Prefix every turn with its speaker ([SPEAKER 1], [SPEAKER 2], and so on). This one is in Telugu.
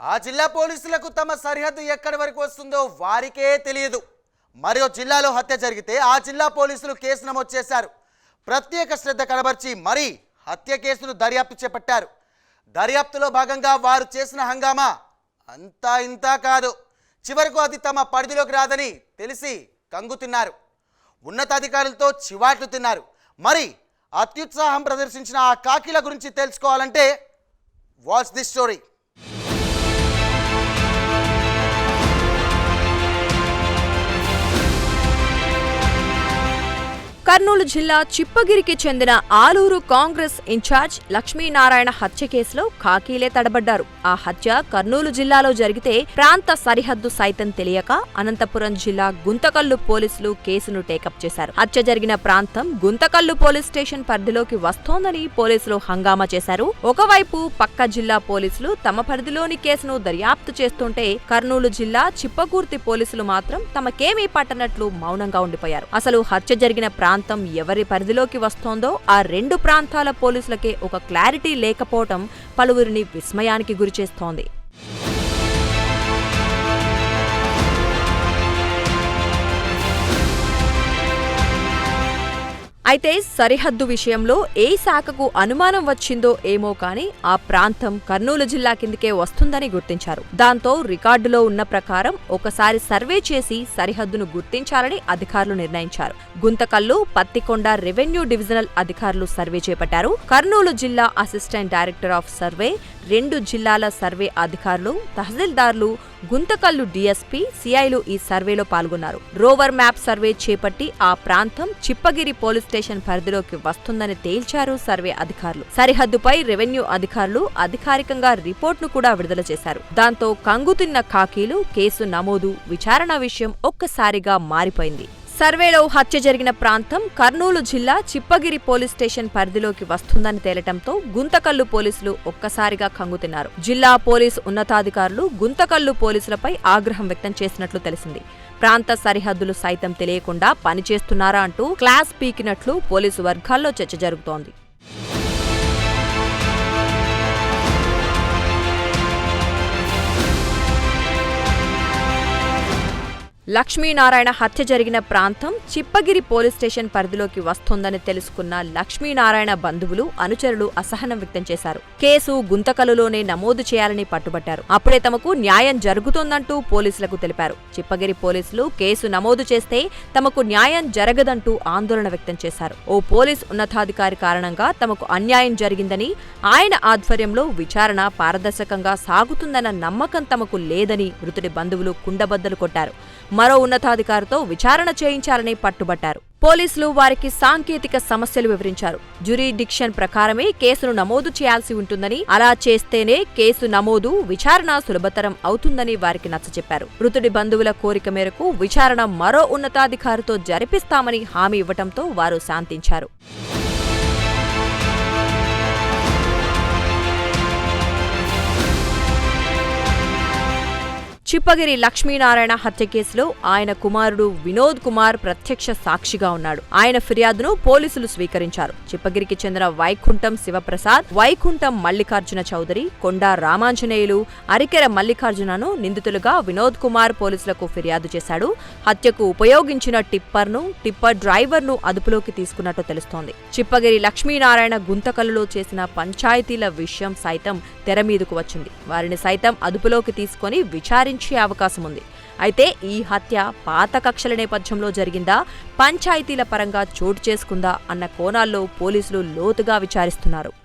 [SPEAKER 1] ఆ జిల్లా పోలీసులకు తమ సరిహద్దు ఎక్కడి వరకు వస్తుందో వారికే తెలియదు. మరో జిల్లాలో హత్య జరిగితే ఆ జిల్లా పోలీసులు కేసు నమోదు చేశారు. ప్రత్యేక శ్రద్ధ కనబర్చి మరీ హత్య కేసును దర్యాప్తు చేపట్టారు. దర్యాప్తులో భాగంగా వారు చేసిన హంగామా అంతా ఇంతా కాదు. చివరకు అది తమ పరిధిలోకి రాదని తెలిసి కంగు తిన్నారు. ఉన్నతాధికారులతో చివాట్లు తిన్నారు. మరి అత్యుత్సాహం ప్రదర్శించిన ఆ కాకిల గురించి తెలుసుకోవాలంటే వాచ్ దిస్ స్టోరీ.
[SPEAKER 2] కర్నూలు జిల్లా చిప్పగిరికి చెందిన ఆలూరు కాంగ్రెస్ ఇన్ఛార్జ్ లక్ష్మీనారాయణ హత్య కేసులో ఖాకీలే తడబడ్డారు. ఆ హత్య కర్నూలు జిల్లాలో జరిగితే ప్రాంత సరిహద్దు సైతం తెలియక అనంతపురం జిల్లా గుంతకల్లు పోలీసులు కేసును టేకప్ చేశారు. హత్య జరిగిన ప్రాంతం గుంతకల్లు పోలీస్ స్టేషన్ పరిధిలోకి వస్తోందని పోలీసులు హంగామా చేశారు. ఒకవైపు పక్క జిల్లా పోలీసులు తమ పరిధిలోని కేసును దర్యాప్తు చేస్తుంటే కర్నూలు జిల్లా చిప్పకూర్తి పోలీసులు మాత్రం తమకేమీ పట్టనట్లు మౌనంగా ఉండిపోయారు. అసలు హత్య జరిగిన ప్రాంతం ఎవరి పరిధిలోకి వస్తోందో ఆ రెండు ప్రాంతాల పోలీసులకే ఒక క్లారిటీ లేకపోవటం పలువురిని విస్మయానికి గురిచేస్తోంది. అయితే సరిహద్దు విషయంలో ఏ శాఖకు అనుమానం వచ్చిందో ఏమో కానీ ఆ ప్రాంతం కర్నూలు జిల్లా కిందకే వస్తుందని గుర్తించారు. దాంతో రికార్డులో ఉన్న ప్రకారం ఒకసారి సర్వే చేసి సరిహద్దును గుర్తించాలని అధికారులు నిర్ణయించారు. గుంతకల్లు పత్తికొండ రెవెన్యూ డివిజనల్ అధికారులు సర్వే చేపట్టారు. కర్నూలు జిల్లా అసిస్టెంట్ డైరెక్టర్ ఆఫ్ సర్వే రెండు జిల్లాల సర్వే అధికారులు తహసీల్దార్లు గుంతకల్లు డీఎస్పీ సిఐలు ఈ సర్వేలో పాల్గొన్నారు. రోవర్ మ్యాప్ సర్వే చేపట్టి ఆ ప్రాంతం చిప్పగిరి పోలీస్ స్టేషన్ పరిధిలోకి వస్తుందని తేల్చారు సర్వే అధికారులు. సరిహద్దుపై రెవెన్యూ అధికారులు అధికారికంగా రిపోర్ట్ను కూడా విడుదల చేశారు. దాంతో కంగుతిన్న కాకీలు కేసు నమోదు విచారణ విషయం ఒక్కసారిగా మారిపోయింది. సర్వేలో హత్య జరిగిన ప్రాంతం కర్నూలు జిల్లా చిప్పగిరి పోలీస్ స్టేషన్ పరిధిలోకి వస్తుందని తేలటంతో గుంతకల్లు పోలీసులు ఒక్కసారిగా కంగుతిన్నారు జిల్లా పోలీస్ ఉన్నతాధికారులు గుంతకల్లు పోలీసులపై ఆగ్రహం వ్యక్తం చేసినట్లు తెలిసింది. ప్రాంత సరిహద్దులు సైతం తెలియకుండా పనిచేస్తున్నారా అంటూ క్లాస్ పీకినట్లు పోలీసు వర్గాల్లో చర్చ జరుగుతోంది. లక్ష్మీనారాయణ హత్య జరిగిన ప్రాంతం చిప్పగిరి పోలీస్ స్టేషన్ పరిధిలోకి వస్తోందని తెలుసుకున్న లక్ష్మీనారాయణ బంధువులు అనుచరులు అసహనం వ్యక్తం చేశారు. కేసు గుంతకలులోనే నమోదు చేయాలని పట్టుబట్టారు. అప్పుడే తమకు న్యాయం జరుగుతోందంటూ పోలీసులకు తెలిపారు. చిప్పగిరి పోలీసులు కేసు నమోదు చేస్తే తమకు న్యాయం జరగదంటూ ఆందోళన వ్యక్తం చేశారు. ఓ పోలీస్ ఉన్నతాధికారి కారణంగా తమకు అన్యాయం జరిగిందని ఆయన ఆధ్వర్యంలో విచారణ పారదర్శకంగా సాగుతుందన్న నమ్మకం తమకు లేదని మృతుడి బంధువులు కుండబద్దలు కొట్టారు. మరో ఉన్నతాధికారితో విచారణ చేయించాలని పట్టుబట్టారు. పోలీసులు వారికి సాంకేతిక సమస్యలు వివరించారు. జ్యూరిడిక్షన్ ప్రకారమే కేసును నమోదు చేయాల్సి ఉంటుందని అలా చేస్తేనే కేసు నమోదు విచారణ సులభతరం అవుతుందని వారికి నచ్చచెప్పారు మృతుడి బంధువుల కోరిక మేరకు విచారణ మరో ఉన్నతాధికారితో జరిపిస్తామని హామీ ఇవ్వటంతో వారు శాంతించారు. చిప్పగిరి లక్ష్మీనారాయణ హత్య కేసులో ఆయన కుమారుడు వినోద్ కుమార్ ప్రత్యక్ష సాక్షిగా ఉన్నాడు. ఆయన ఫిర్యాదును పోలీసులు స్వీకరించారు. చిప్పగిరికి చెందిన వైకుంఠం శివప్రసాద్ వైకుంఠం మల్లికార్జున చౌదరి కొండా రామాంజనేయులు అరికెర మల్లికార్జునను నిందితులుగా వినోద్ కుమార్ పోలీసులకు ఫిర్యాదు చేశాడు. హత్యకు ఉపయోగించిన టిప్పర్ను టిప్పర్ డ్రైవర్ను అదుపులోకి తీసుకున్నట్టు తెలుస్తోంది. చిప్పగిరి లక్ష్మీనారాయణ గుంతకల్లులో చేసిన పంచాయతీల విషయం సైతం తెర మీదకు వచ్చింది. వారిని సైతం అదుపులోకి తీసుకొని విచారించి అవకాశం ఉంది అయితే ఈ హత్య పాత కక్షల నేపథ్యంలో జరిగిందా? పంచాయతీల పరంగా చోటు చేసుకుందా? అన్న కోణాల్లో పోలీసులు లోతుగా విచారిస్తున్నారు.